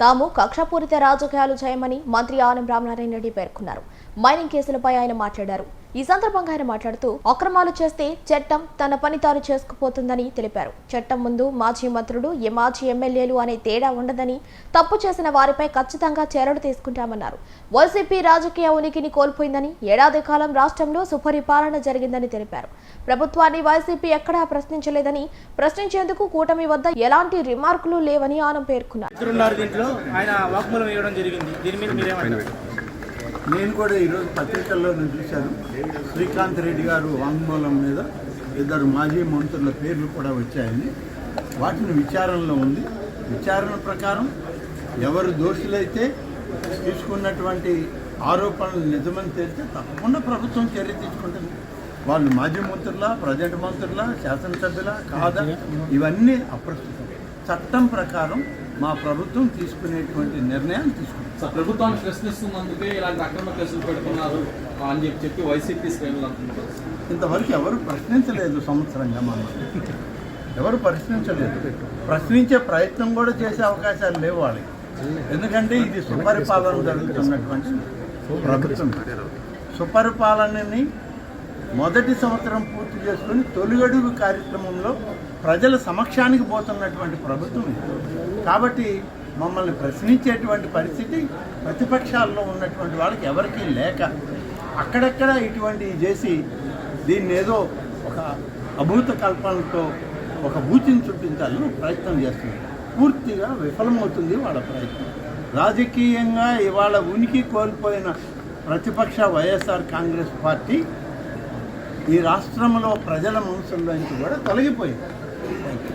తాము కక్షపూరిత రాజకీయాలు చేయమని మంత్రి ఆనం రామనారాయణ రెడ్డి పేర్కొన్నారు. మైనింగ్ కేసులపై ఆయన మాట్లాడారు. ఈ సందర్భంగా ఆయన మాట్లాడుతూ అక్రమాలు చేస్తే చట్టం తన పని తాను చేసుకుపోతుందని తెలిపారు. చట్టం ముందు మాజీ మంత్రులు ఏ మాజీ ఎమ్మెల్యేలు అనే తేడా ఉండదని తప్పు చేసిన వారిపై ఖచ్చితంగా చర్యలు తీసుకుంటామన్నారు. వైసీపీ రాజకీయ ఉనికిని కోల్పోయిందని ఏడాది కాలం రాష్ట్రంలో సుపరిపాలన జరిగిందని తెలిపారు. ప్రభుత్వాన్ని వైసీపీ ఎక్కడా ప్రశ్నించలేదని ప్రశ్నించేందుకు కూటమి వద్ద ఎలాంటి రిమార్కులు లేవని ఆనం పేర్కొన్నారు. నేను కూడా ఈరోజు పత్రికల్లో చూశాను. శ్రీకాంత్ రెడ్డి గారు వాంగ్మూలం మీద ఇద్దరు మాజీ మంత్రుల పేర్లు కూడా వచ్చాయని. వాటిని విచారణలో ఉంది. విచారణ ప్రకారం ఎవరు దోషులైతే తీసుకున్నటువంటి ఆరోపణలు నిజమని తెలిస్తే తప్పకుండా ప్రభుత్వం చర్య తీసుకుంటుంది. వాళ్ళు మాజీ మంత్రుల ప్రజెంట్ మంత్రుల శాసనసభ్యుల కాదా? ఇవన్నీ అప్రస్తుతం. చట్టం ప్రకారం మా ప్రభుత్వం తీసుకునేటువంటి నిర్ణయాలు తీసుకుంటాం. ప్రభుత్వాన్ని ప్రశ్నిస్తున్నందుకే ఇలాంటి అక్రమ కేసులు పెడుతున్నారు అని చెప్పి చెప్పి వైసీపీ శ్రేణులు అంటున్నారు. ఇంతవరకు ఎవరు ప్రశ్నించలేదు సంవత్సరంగా మమ్మల్ని ఎవరు ప్రశ్నించలేదు. ప్రశ్నించే ప్రయత్నం కూడా చేసే అవకాశాలు లేవు వాళ్ళకి. ఎందుకంటే ఇది సుపరిపాలన జరుగుతున్నటువంటి ప్రభుత్వం సుపరిపాలనని మొదటి సంవత్సరం పూర్తి చేసుకుని తొలిగడుగు కార్యక్రమంలో ప్రజల సమక్షానికి పోతున్నటువంటి ప్రభుత్వం కాబట్టి మమ్మల్ని ప్రశ్నించేటువంటి పరిస్థితి ప్రతిపక్షాల్లో ఉన్నటువంటి వాళ్ళకి ఎవరికీ లేక అక్కడక్కడ ఇటువంటి చేసి దీన్ని ఏదో ఒక అభూత కల్పనతో ఒక భూతిని చుట్టించాలని ప్రయత్నం చేస్తున్నారు. పూర్తిగా విఫలమవుతుంది వాళ్ళ ప్రయత్నం. రాజకీయంగా ఇవాళ ఉనికి కోల్పోయిన ప్రతిపక్ష వైఎస్ఆర్ కాంగ్రెస్ పార్టీ ఈ రాష్ట్రంలో ప్రజల మనసుల్లోంచి కూడా తొలగిపోయింది. Thank you